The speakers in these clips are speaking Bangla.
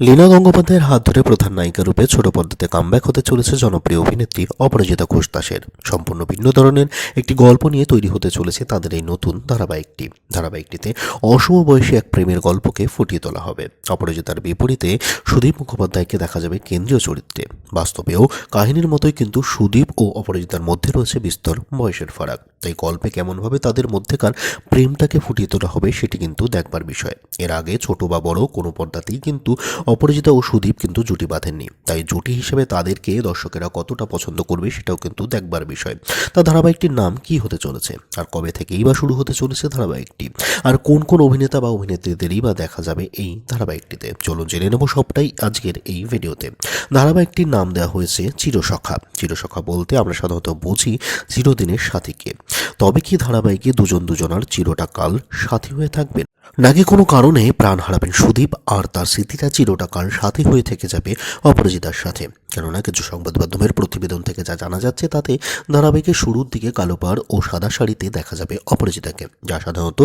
লীনা গঙ্গোপাধ্যায়ের হাত ধরে প্রধান নায়িকা রূপে ছোট পর্দাতে কামব্যাক হতে চলেছে জনপ্রিয় অভিনেত্রী অপরাজিতা ঘোষ দাসের। সম্পূর্ণ ভিন্ন ধরনের একটি গল্প নিয়ে তৈরি হতে চলেছে তাদের এই নতুন ধারাবাহিকটি। ধারাবাহিকটিতে অসম বয়সী এক প্রেমের গল্পকে ফুটিয়ে তোলা হবে। অপরাজিতার বিপরীতে সুদীপ মুখোপাধ্যায়কে দেখা যাবে কেন্দ্রীয় চরিত্রে। বাস্তবেও কাহিনীর মতোই কিন্তু সুদীপ ও অপরাজিতার মধ্যে রয়েছে বিস্তর বয়সের ফারাক। তাই গল্পে কেমনভাবে তাদের মধ্যেকার প্রেমটাকে ফুটিয়ে তোলা হবে সেটি কিন্তু দেখবার বিষয়। এর আগে ছোট বা বড় কোনো পর্দাতেই কিন্তু অপরাজিতা ও সুদীপ কিন্তু জুটি বাঁধেননি। তাই জুটি হিসেবে তাদেরকে দর্শকেরা কতটা পছন্দ করবে সেটাও কিন্তু দেখবার বিষয়। তা ধারাবাহিকটির নাম কি হতে চলেছে? আর কবে থেকেই বা শুরু হতে চলেছে ধারাবাহিকটি? আর কোন কোন অভিনেতা বা অভিনেত্রীদেরই বা দেখা যাবে এই ধারাবাহিকটিতে? চলুন জেনে নেব সবটাই আজকের এই ভিডিওতে। ধারাবাহিকটির নাম দেওয়া হয়েছে চিরসখা। চিরসখা বলতে আমরা সাধারণত বুঝি চিরদিনের সাথীকে। তবে কি ধারাবাহিকে দুজন দুজনার চিরটাকাল সাথী হয়ে থাকবেন? নাকি কোনো কারণে প্রাণ হারাবেন সুদীপ আর তার স্মৃতিটা চিরটা কাল সাথী হয়ে থেকে যাবে অপরাজিতার সাথে? কেননা কিছু সংবাদ মাধ্যমের প্রতিবেদন থেকে যা জানা যাচ্ছে, তাতে ধারাবাহিকের শুরুর দিকে কালো পাড় ও সাদা শাড়িতে দেখা যাবে অপরাজিতাকে, যা সাধারণত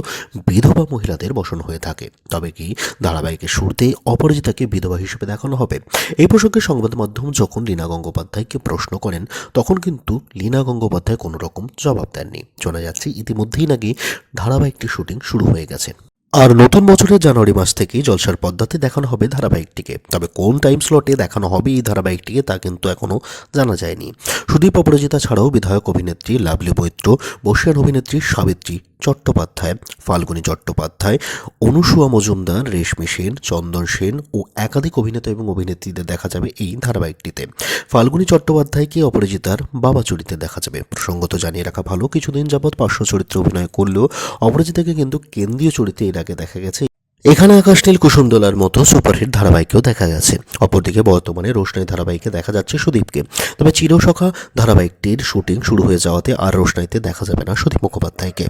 বিধবা মহিলাদের বসন হয়ে থাকে। তবে কি ধারাবাহিকের শুরুতেই অপরাজিতাকে বিধবা হিসেবে দেখানো হবে? এই প্রসঙ্গে সংবাদ মাধ্যম যখন লীনা গঙ্গোপাধ্যায়কে প্রশ্ন করেন, তখন কিন্তু লীনা গঙ্গোপাধ্যায় কোনো রকম জবাব দেননি। শোনা যাচ্ছে, ইতিমধ্যেই নাকি ধারাবাহিকটি শুটিং শুরু হয়ে গেছে। আর নতুন বছরের জানুয়ারি মাস থেকে জলসার পদ্মাতে দেখানো হবে ধারাবাহিকটিকে। তবে কোন টাইম স্লটে দেখানো হবে এই ধারাবাহিকটিকে তা কিন্তু এখনও জানা যায়নি। সুদীপ অপরাজিতা ছাড়াও বিধায়ক অভিনেত্রী লাভলি মৈত্র বসিয়ান অভিনেত্রী সাবিত্রী চট্টোপাধ্যায়, ফাল্গুনী চট্টোপাধ্যায়, অনুসুয়া মজুমদার, রেশমি সেন, চন্দন সেন ও একাধিক অভিনেতা এবং অভিনেত্রীদের দেখা যাবে এই ধারাবাহিকটিতে। ফাল্গুনী চট্টোপাধ্যায়কে অপরাজিতার বাবা চরিত্রে দেখা যাবে। প্রসঙ্গত জানিয়ে রাখা ভালো, কিছুদিন যাবৎ পার্শ্ব চরিত্রে অভিনয় করলেও অপরাজিতাকে কিন্তু কেন্দ্রীয় চরিত্রে এর আগে দেখা গেছে। এখানে আকাশ, নীল কুসুমদোলার মতো সুপারহিট ধারাবাহিকেও দেখা গেছে। অপরদিকে বর্তমানে রোশনাই ধারাবাহিকে দেখা যাচ্ছে সুদীপকে। তবে চিরসখা ধারাবাহিকটির শুটিং শুরু হয়ে যাওয়াতে আর রোশনাইতে দেখা যাবে না সুদীপ মুখোপাধ্যায়কে।